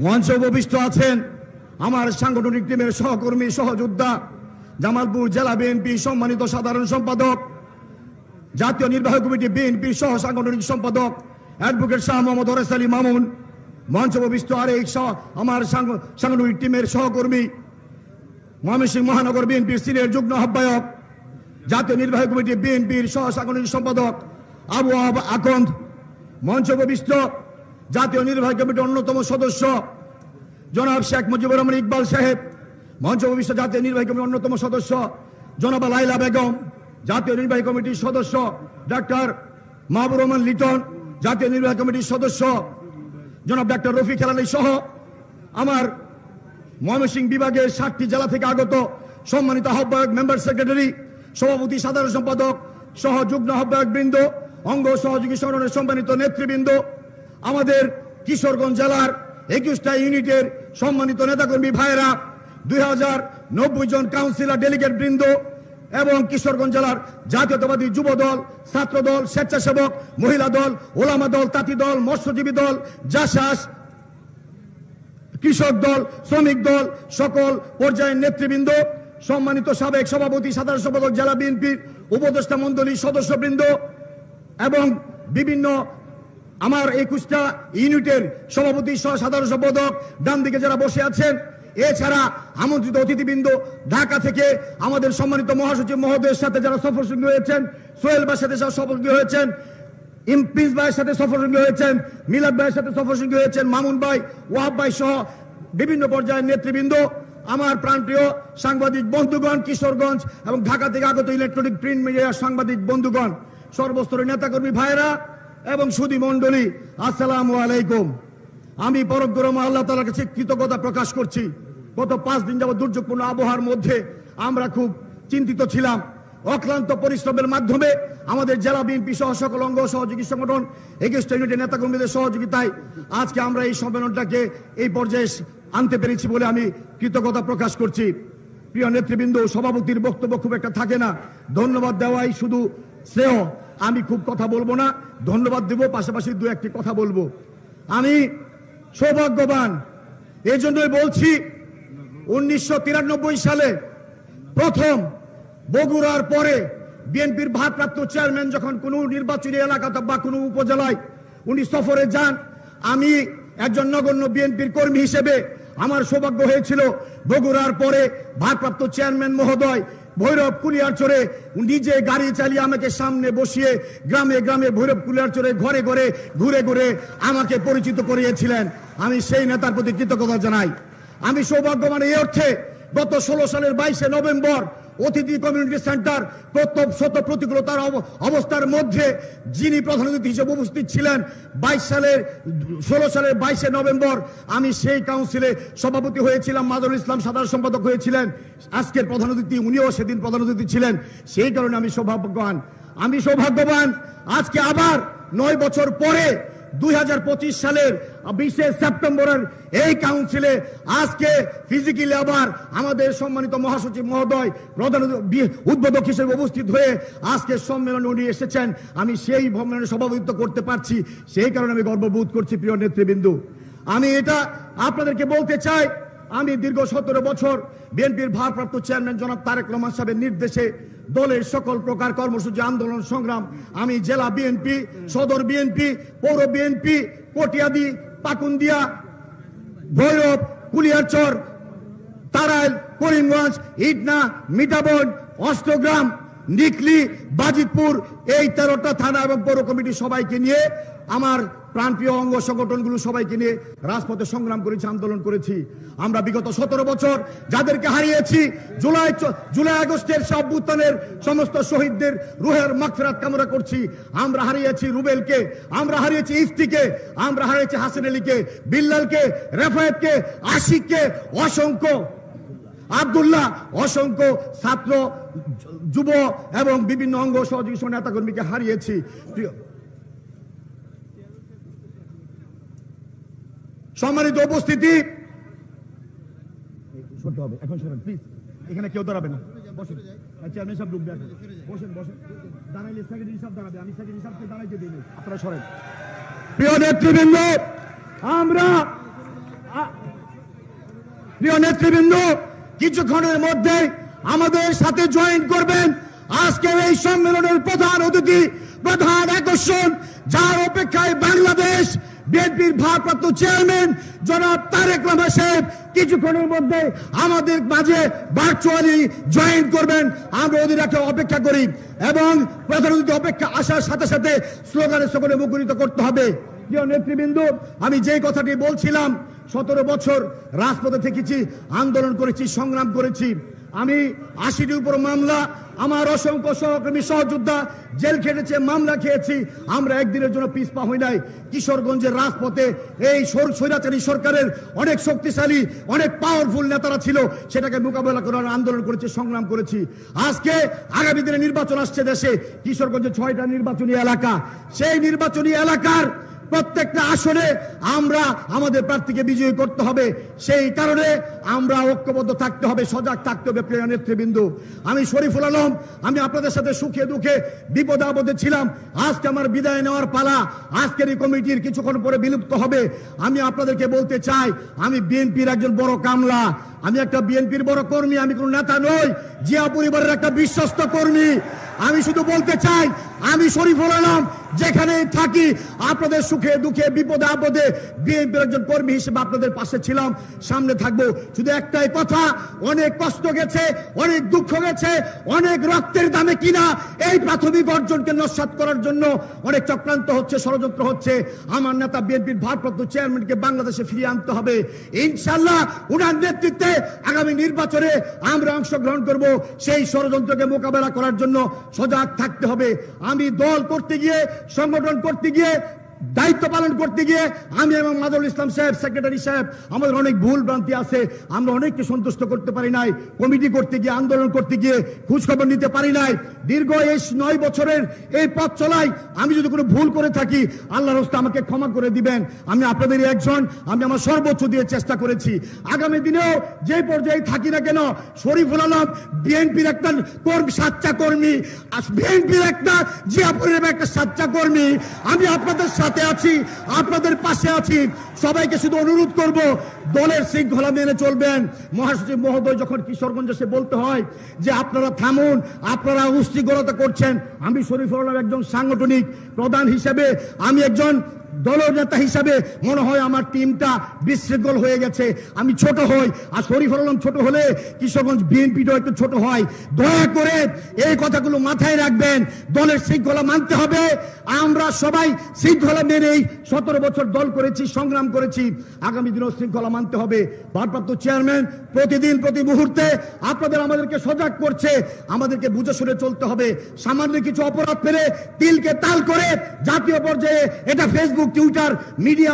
মঞ্চে উপবিষ্ট আছেন আমার সাংগঠনিক টিমের সহকর্মী, সহযোদ্ধা, জামালপুর জেলা বিএনপি সম্মানিত সাধারণ সম্পাদক, জাতীয় নির্বাহী কমিটি বিএনপি সহ সাংগঠনিক সম্পাদক, অ্যাডভোকেট শাহ মোহাম্মদ ওরেস আলী মামুন, মঞ্চ উপবিষ্ট আরেক আমার সাংগ- সাংগঠনিক টিমের সহকর্মী, ময়মনসিংহ মহানগর বিএনপির সিনিয়র যুগ্ম আহ্বায়ক, জাতীয় নির্বাহী কমিটি বিএনপির সহ সাংগঠনিক সম্পাদক আবু আব আকন্দ, মঞ্চ উপবিষ্ট জাতীয় নির্বাহী কমিটির অন্যতম সদস্য জনাব শেখ মুজিবুর রহমান ইকবাল সাহেব, মঞ্চ উপবিষ্ট জাতীয় নির্বাহী কমিটির অন্যতম সদস্য জনাবা লাইলা বেগম, জাতীয় নির্বাহী কমিটির সদস্য ডাক্তার মাহবুর রহমান লিটন, জাতীয় নির্বাহী কমিটির সদস্য জনাব ডাক্তার রফিক আলী সহ আমার ময়মনসিংহ বিভাগের ষাটটি জেলা থেকে আগত সম্মানিত আহ্বায়ক মেম্বার সেক্রেটারি, সভাপতি, সাধারণ সম্পাদক সহ যুগ্ম আহ্বায়ক বৃন্দ, অঙ্গ সহযোগী সংগঠনের সম্মানিত নেতৃবৃন্দ আমাদের কিশোরগঞ্জ জেলার একুশটা ইউনিটের সম্মানিত নেতাকর্মী ভাইয়েরা, দুই হাজার নব্বই জন কাউন্সিলর ডেলিগেট বৃন্দ এবং কিশোরগঞ্জ জেলার জাতীয়তাবাদী যুব দল ছাত্র দল স্বেচ্ছাসেবক, মহিলা দল, ওলামা দল, তাঁতি দল, মৎস্যজীবী দল জাসাস কৃষক দল, শ্রমিক দল, সকল পর্যায়ের নেতৃবৃন্দ, সম্মানিত সাবেক সভাপতি, সাধারণ সম্পাদক, জেলা বিএনপির উপদেষ্টা মন্ডলীর সদস্যবৃন্দ এবং বিভিন্ন আমার একুশটা ইউনিটের সভাপতি সহ সাধারণ সম্পাদক ডান দিকে যারা বসে আছেন, এছাড়া আমন্ত্রিত অতিথিবৃন্দ ঢাকা থেকে আমাদের সম্মানিত মহাসচিব মহোদয়ের সাথে যারা সফরসঙ্গী হয়েছেন, সোহেল ভাইয়ের সাথে সফরসঙ্গী হয়েছেন, ইমপ্রিন্স ভাইয়ের সাথে সফরসঙ্গী হয়েছেন, মিলাদ ভাইয়ের সাথে সফরসঙ্গী হয়েছেন, মামুন ভাই, ওয়াহাব ভাই সহ বিভিন্ন পর্যায়ের নেতৃবৃন্দ, আমার প্রাণপ্রিয় সাংবাদিক বন্ধুগণ কিশোরগঞ্জ এবং ঢাকা থেকে আগত ইলেকট্রনিক প্রিন্ট মিডিয়ার সাংবাদিক বন্ধুগণ, সর্বস্তরের নেতাকর্মী ভাইয়েরা এবং সুদী মণ্ডলী, আসসালামু আলাইকুম। আমি পরগ্রম আল্লাহ তালার কাছে কৃতজ্ঞতা প্রকাশ করছি। গত পাঁচ দিন যাবত দুর্যোগপূর্ণ আবহাওয়ার মধ্যে আমরা খুব চিন্তিত ছিলাম। অক্লান্ত পরিশ্রমের মাধ্যমে আমাদের জেলা বিএনপি সহ সকল অঙ্গ সহযোগী সংগঠন এগেস্ট ইউনিটের নেতাকর্মীদের সহযোগিতায় আজকে আমরা এই সম্মেলনটাকে এই পর্যায়ে আনতে পেরেছি বলে আমি কৃতজ্ঞতা প্রকাশ করছি। প্রিয় নেতৃবৃন্দ, সভাপতির বক্তব্য খুব একটা থাকে না। ধন্যবাদ দেওয়াই শুধু শ্রেয়। আমি খুব কথা বলব না, ধন্যবাদ দেব, পাশাপাশি দু একটি কথা বলব। আমি সৌভাগ্যবান এই জন্যই বলছি, উনিশশো তিরানব্বই সালে প্রথম বগুড়ার পরে বিএনপির ভারপ্রাপ্ত চেয়ারম্যান যখন কোনো নির্বাচনী এলাকাতে বা কোনো উপজেলায় উনি সফরে যান, আমি একজন নগণ্য বিএনপির কর্মী হিসেবে আমার সৌভাগ্য হয়েছিল বগুড়ার পরে ভারপ্রাপ্ত চেয়ারম্যান মহোদয় ভৈরব কুলিয়ার চড়ে নিজে গাড়ি চালিয়ে আমাকে সামনে বসিয়ে গ্রামে গ্রামে ভৈরব কুলিয়ার চড়ে ঘরে ঘরে ঘুরে ঘুরে আমাকে পরিচিত করিয়েছিলেন, আমি সেই নেতার প্রতি কৃতজ্ঞতা জানাই। আমি সৌভাগ্যবান এই অর্থে গত ষোলো সালের বাইশে নভেম্বর অতিথি কমিউনিটি সেন্টার প্রত্যব শত প্রতিকূলতার অব- অবস্থার মধ্যে যিনি প্রধান অতিথি হিসেবে উপস্থিত ছিলেন, বাইশ সালের, ষোলো সালের বাইশে নভেম্বর, আমি সেই কাউন্সিলে সভাপতি হয়েছিলাম মাদুল ইসলাম সাধারণ সম্পাদক হয়েছিলেন। আজকের প্রধান অতিথি, উনিও সেদিন প্রধান অতিথি ছিলেন। সেই কারণে আমি সৌভাগ্যবান। আমি সৌভাগ্যবান, আজকে আবার নয় বছর পরে দুই হাজার পঁচিশ সালের বিশে সেপ্টেম্বরের এই কাউন্সিলে আজকে ফিজিক্যালি আবার আমাদের সম্মানিত মহাসচিব মহোদয়, প্রধান উদ্বোধক হিসেবে উপস্থিত হয়ে আজকে সম্মেলনে উনি এসেছেন। আমি সেই সম্মেলনে সভাপতিত্ব করতে পারছি। সেই কারণে আমি গর্ববোধ করছি প্রিয় নেতৃবৃন্দ। আমি এটা আপনাদেরকে বলতে চাই আমি দীর্ঘ সতেরো বছর বিএনপির ভারপ্রাপ্ত চেয়ারম্যান জনাব তারেক রহমান সাহেবের নির্দেশে দলের সকল প্রকার কর্মসূচি, আন্দোলন, সংগ্রাম, আমি জেলা বিএনপি, সদর বিএনপি, পৌর বিএনপি, পটিয়াদি, পাকুন্দিয়া, ভৈরব, কুলিয়ারচর, তারাইল, করিমগঞ্জ, ইটনা মিঠাবন অষ্টগ্রাম, নিকলি, বাজিতপুর, এই তেরোটা থানা এবং পৌর কমিটি সবাইকে নিয়ে আমার প্রাণপ্রিয় অঙ্গ সংগঠনগুলো সবাইকে নিয়ে রাজপথে সংগ্রাম করেছি, আন্দোলন করেছি। আমরা বিগত সতেরো বছর যাদেরকে হারিয়েছি, জুলাই জুলাই আগস্টের সব বুত্তানের সমস্ত শহীদদের রুহের মাগফিরাত কামনা করছি। আমরা হারিয়েছি রুবেলকে, আমরা হারিয়েছি ইফতিকে, আমরা হারিয়েছি হাসিন আলীকে, বিল্লালকে, রেফায়েতকে, আশিককে, অসংখ্য, আব্দুল্লাহ, অসংখ্য ছাত্র, যুব এবং বিভিন্ন অঙ্গ সহযোগী সহ নেতাকর্মীকে হারিয়েছি। সম্মানিত উপস্থিতি। সরতে হবে এখন সরেন প্লিজ এখানে কেউ দাঁড়াবে না। বসেন। চেয়ারম্যান সাহেব ঢুকবে বসেন বসেন। দাঁড়াইলে সেক্রেটারি সাহেব দাঁড়াবে। আমি সেক্রেটারি সাহেবকে দাঁড়াইতে দিই আপনারা সরেন। প্রিয় নেতৃবৃন্দ আমরা প্রিয় নেতৃবৃন্দ কিছুক্ষণের মধ্যে আমাদের সাথে জয়েন করবেন আজকের এই সম্মেলনের প্রধান অতিথি প্রধান আকর্ষণ যার অপেক্ষায় বাংলাদেশ বিএনপির ভারপ্রাপ্ত চেয়ারম্যান জনাব তারেক রহমান সাহেব, কিছুক্ষণের মধ্যে আমাদের মাঝে ভার্চুয়ালি জয়েন করবেন। আমরা ওদের একটা অপেক্ষা করি এবং প্রধান অতিথি অপেক্ষা আসার সাথে সাথে স্লোগানে সকলে মুখরিত করতে হবে। নেতৃবৃন্দ, আমি যে কথাটি বলছিলাম, সতেরো বছর রাজপথে থেকেছি, আন্দোলন করেছি, সংগ্রাম করেছি। আমি আশিটির উপর মামলা, আমার অসংখ্য সহকর্মী সহযোদ্ধা জেল খেটেছে, মামলা খেয়েছি। আমরা একদিনের জন্য পিছপা হই নাই। কিশোরগঞ্জের রাজপথে এই স্বৈরাচারী সরকারের অনেক শক্তিশালী, অনেক পাওয়ারফুল নেতারা ছিল, সেটাকে মোকাবেলা করার আন্দোলন করেছি, সংগ্রাম করেছি। আজকে আগামী দিনে নির্বাচন আসছে দেশে কিশোরগঞ্জে ছয়টা নির্বাচনী এলাকা। সেই নির্বাচনী এলাকার প্রত্যেকটা আসনে আমরা, আমাদের প্রার্থীকে বিজয়ী করতে হবে। সেই কারণে আমরা ঐক্যবদ্ধ থাকতে হবে, সজাগ থাকতে হবে প্রিয় নেতৃবৃন্দ। আমি শরীফুল আলম, আমি আপনাদের সাথে সুখে দুঃখে, বিপদ আপদে ছিলাম। আজকে আমার বিদায় নেওয়ার পালা, আজকের এই কমিটির কিছুক্ষণ পরে বিলুপ্ত হবে। আমি আপনাদেরকে বলতে চাই, আমি বিএনপির একজন বড় কামলা। আমি একটা বিএনপির বড় কর্মী, আমি কোন নেতা নই, জিয়া পরিবারের একটা বিশ্বস্ত কর্মী। আমি শুধু বলতে চাই আমি শরীফুল আলম যেখানে থাকি, আপনাদের সুখে, দুঃখে, বিপদে, আপদে বিএনপির একজন কর্মী হিসেবে আপনাদের পাশে ছিলাম, সামনে থাকব। শুধু একটাই কথা, অনেক কষ্ট গেছে, অনেক দুঃখ গেছে, অনেক রক্তের দামে কিনা এই প্রাথমিক অর্জনকে নস্বাত করার জন্য অনেক চক্রান্ত হচ্ছে, ষড়যন্ত্র হচ্ছে। আমার নেতা বিএনপির ভারপ্রাপ্ত চেয়ারম্যানকে বাংলাদেশে ফিরিয়ে আনতে হবে। ইনশাল্লাহ উনার নেতৃত্বে আগামী নির্বাচনে আমরা অংশগ্রহণ করব। সেই ষড়যন্ত্রকে মোকাবেলা করার জন্য সজাগ থাকতে হবে। আমি দল করতে গিয়ে সংগঠন করতে গিয়ে দায়িত্ব পালন করতে গিয়ে আমি এবং মাদুল ইসলাম সাহেব সেক্রেটারি সাহেব, আমাদের অনেক ভুল ভ্রান্তি আছে। আমরা অনেককে সন্তুষ্ট করতে পারি নাই, কমিটি করতে গিয়ে, আন্দোলন করতে গিয়ে খোঁজখবর নিতে পারি নাই। দীর্ঘ এই নয় বছরের এই পথ চলাই আমি যদি কোনো ভুল করে থাকি আল্লাহ রস্তা আমাকে ক্ষমা করে দিবেন। আমি আপনাদের একজন, আমি আমার সর্বোচ্চ দিয়ে চেষ্টা করেছি। আগামী দিনেও যে পর্যায়ে থাকি না কেন, শরীফুল আলম, বিএনপির একটা কর্মী সাচ্চা কর্মী বিএনপির একটা জিয়াপুরের একটা সাচ্চা কর্মী। আমি আপনাদের সাথে আছি, আপনাদের পাশে আছি। সবাইকে শুধু অনুরোধ করব, দলের শৃঙ্খলা মেনে চলবেন। মহাসচিব মহোদয় যখন কিশোরগঞ্জে সে বলতে হয় যে আপনারা থামুন, আপনারা উশৃঙ্খলতা করছেন, আমি শরীফ একজন সাংগঠনিক প্রধান হিসেবে, আমি একজন দলের নেতা হিসাবে মনে হয় আমার টিমটা বিশৃঙ্খল হয়ে গেছে। আমি ছোট হই, আর শরীফ আলম ছোট হলে কিশোরগঞ্জ বিএনপিটাও একটু ছোট হয়। দয়া করে এই কথাগুলো মাথায় রাখবেন, দলের শৃঙ্খলা মানতে হবে। আমরা সবাই শৃঙ্খলা মেনেই সতেরো বছর দল করেছি, সংগ্রাম করেছি। আগামী দিনেও শৃঙ্খলা মানতে হবে। ভারপ্রাপ্ত চেয়ারম্যান প্রতিদিন, প্রতি মুহূর্তে আপনাদের আমাদেরকে সজাগ করছে, আমাদেরকে বুঝে শুনে চলতে হবে। সামান্য কিছু অপরাধ পেলে তিলকে তাল করে জাতীয় পর্যায়ে এটা ফেসবুক টুইটার মিডিয়া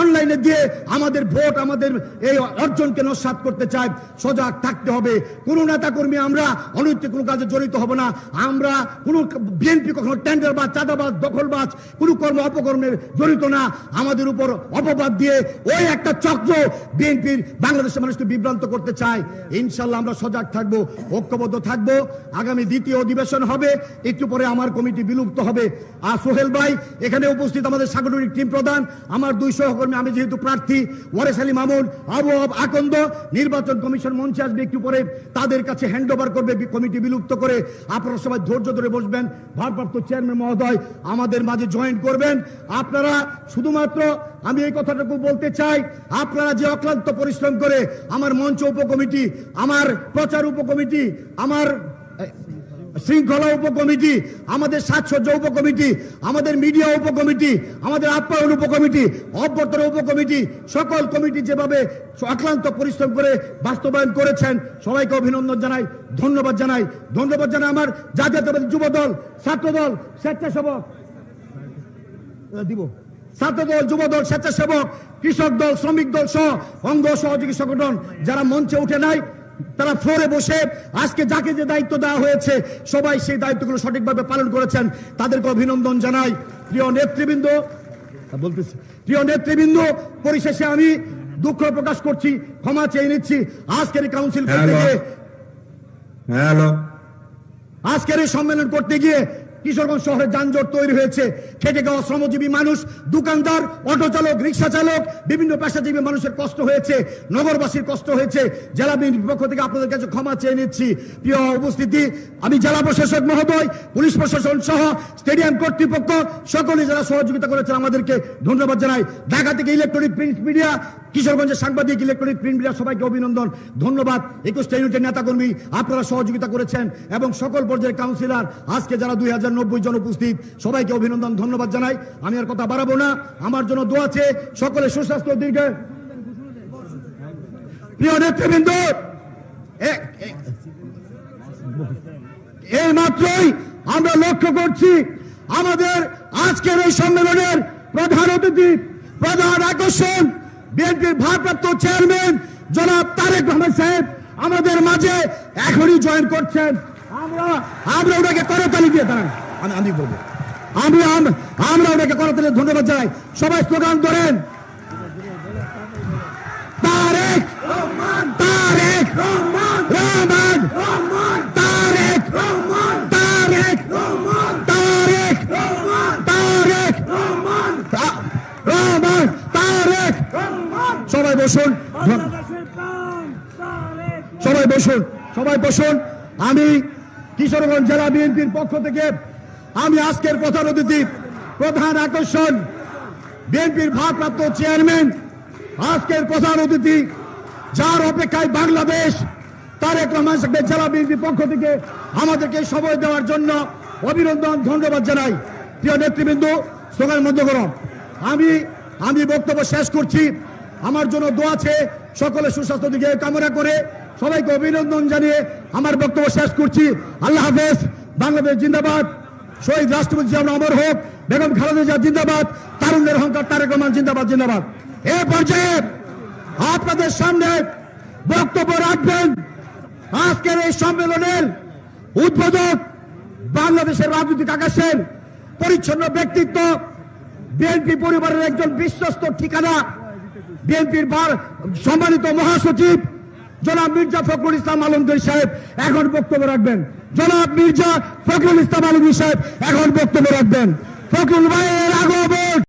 অনলাইনে দিয়ে আমাদের ভোট, আমাদের এই অর্জনকে নস্বাত করতে চায়। সজাগ থাকতে হবে। কোন নেতা কর্মী আমরা অনৈতিক কোনো কাজে জড়িত হব না। আমরা কোন বিএনপি কখনো টেন্ডার বা চাঁদাবাজ, দখলবাজ, কোন কর্ম অপকর্মে জড়িত না। আমাদের উপর অপবাদ দিয়ে ওই একটা চক্র বিএনপির বাংলাদেশের মানুষকে বিভ্রান্ত করতে চায়। ইনশাল্লাহ আমরা সজাগ থাকব, ঐক্যবদ্ধ থাকব। আগামী দ্বিতীয় অধিবেশন হবে। একটু পরে আমার কমিটি বিলুপ্ত হবে। আর সোহেল ভাই, এখানে উপস্থিত আমাদের সাংগঠনিক টিম প্রধান, আমার দুই সহকর্মী, আমি যেহেতু প্রার্থী, ওয়ারেস আলী মামুন, আবু আব আকন্দ, নির্বাচন কমিশন মঞ্চে আসবে একটু পরে, তাদের কাছে হ্যান্ড ওভার করবে, কমিটি বিলুপ্ত করে, আপনারা সবাই ধৈর্য ধরে বসবেন, ভারপ্রাপ্ত চেয়ারম্যান মহোদয় আমাদের মাঝে জয়েন করবেন। আপনারা, শুধুমাত্র আমি এই কথাটুকু বলতে চাই, আপনারা যে অক্লান্ত পরিশ্রম করে আমার মঞ্চ উপকমিটি, আমার প্রচার উপকমিটি, আমার শৃঙ্খলা উপকমিটি, আমাদের সাজসজ্জা উপকমিটি, আমাদের মিডিয়া উপকমিটি, আমাদের আপ্যায়ন উপকমিটি, অভ্যর্থনা উপকমিটি, সকল কমিটি যেভাবে অক্লান্ত পরিশ্রম করে বাস্তবায়ন করেছেন, সবাইকে অভিনন্দন জানাই, ধন্যবাদ জানাই। ধন্যবাদ জানাই আমার জাতীয়তাবাদী যুব দল ছাত্র দল স্বেচ্ছাসেবক দিব। ছাত্র দল যুব দল স্বেচ্ছাসেবক, কৃষক দল, শ্রমিক দল সহ অঙ্গ সহযোগী সংগঠন যারা মঞ্চে উঠে নাই তারা ফ্লোরে বসে আজকে যাকে যে দায়িত্ব দেওয়া হয়েছে সবাই সেই দায়িত্বগুলো সঠিকভাবে পালন করেছেন। তাদেরকে অভিনন্দন জানাই। প্রিয় নেতৃবৃন্দ বলতেছি। প্রিয় নেতৃবৃন্দ পরিশেষে আমি দুঃখ প্রকাশ করছি ক্ষমা চেয়ে নিচ্ছি। আজকের কাউন্সিল করতে গিয়ে আজকের এই সম্মেলন করতে গিয়ে কিশোরগঞ্জ শহরে যানজট তৈরি হয়েছে। খেটে খাওয়া শ্রমজীবী মানুষ, দোকানদার অটো চালক রিক্সা চালক বিভিন্ন পেশাজীবী মানুষের কষ্ট হয়েছে, নগরবাসীর কষ্ট হয়েছে। জেলা বিএনপির পক্ষ থেকে আপনাদের কাছে ক্ষমা চেয়ে নিচ্ছি। প্রিয় উপস্থিতি, আমি জেলা প্রশাসক মহোদয়, পুলিশ প্রশাসন সহ স্টেডিয়াম কর্তৃপক্ষ সকলে যারা সহযোগিতা করেছেন আমাদেরকে ধন্যবাদ জানাই। ঢাকা থেকে ইলেকট্রনিক প্রিন্ট মিডিয়া কিশোরগঞ্জের সাংবাদিক ইলেকট্রনিক প্রিন্ট মিডিয়া সবাইকে অভিনন্দন, ধন্যবাদ। একুশটা ইউনিটের নেতাকর্মী আপনারা সহযোগিতা করেছেন এবং সকল পর্যায়ের কাউন্সিলর আজকে যারা দুই হাজার নব্বই জন উপস্থিত, সবাইকে অভিনন্দন, ধন্যবাদ জানাই। আমি আর কথা বাড়াবো না, আমার জন্য দোয়া আছে সকলে সুস্বাস্থ্য, দীর্ঘে প্রিয় নেতৃবৃন্দ এই মাত্রই আমরা লক্ষ্য করছি আমাদের আজকের এই সম্মেলনের প্রধান অতিথি প্রধান আকর্ষণ বিএনপির ভারপ্রাপ্ত চেয়ারম্যান জনাব তারেক রহমান সাহেব আমাদের মাঝে এখনই জয়েন করছেন। আমরা আমরা ওনাকে করতালি দিয়ে দাঁড়ান। আমি আমি বলব। আমরা আম- আমরা ওনাকে করতালি ধন্যবাদ জানাই। সবাই স্লোগান ধরেন তারেক তারেক রহমান তারেক তারেক তারেক তারেক তা- রহমান তারেক সবাই বসুন। সবাই বসুন সবাই বসুন। আমি কিশোরগঞ্জ জেলা বিএনপির পক্ষ থেকে আমি আজকের প্রধান অতিথি, প্রধান আকর্ষণ, বিএনপির ভারপ্রাপ্ত চেয়ারম্যান, আজকের প্রধান অতিথি, যার অপেক্ষায় বাংলাদেশ, তারেক রহমান সাহেবের জেলা বিএনপির পক্ষ থেকে আমাদেরকে সময় দেওয়ার জন্য অভিনন্দন, ধন্যবাদ জানাই। প্রিয় নেতৃবৃন্দ, স্লোগান বন্ধ আমি আমি বক্তব্য শেষ করছি। আমার জন্য দোয়া আছে। সকলে সুস্বাস্থ্য দিকে কামনা করে সবাইকে অভিনন্দন জানিয়ে আমার বক্তব্য শেষ করছি। আল্লাহ হাফেজ। বাংলাদেশ জিন্দাবাদ। শহীদ রাষ্ট্রপতি জিয়া অমর হোক, বেগম খালেদা জিন্দাবাদ, তারুণ্যের অহংকার তারেক রহমান জিন্দাবাদ জিন্দাবাদ। এ পর্যায়ে আপনাদের সামনে বক্তব্য রাখবেন। আজকের এই সম্মেলনের উদ্বোধক বাংলাদেশের রাজনৈতিক আকাশের পরিচ্ছন্ন ব্যক্তিত্ব, বিএনপি পরিবারের একজন বিশ্বস্ত ঠিকানা বিএনপির সম্মানিত মহাসচিব জনাব মির্জা ফখরুল ইসলাম আলমগীর সাহেব, এখন বক্তব্য রাখবেন। জনাব মির্জা ফখরুল ইসলাম আলমগীর সাহেব, এখন বক্তব্য রাখবেন। ফখরুল ভাইয়ের আগমন।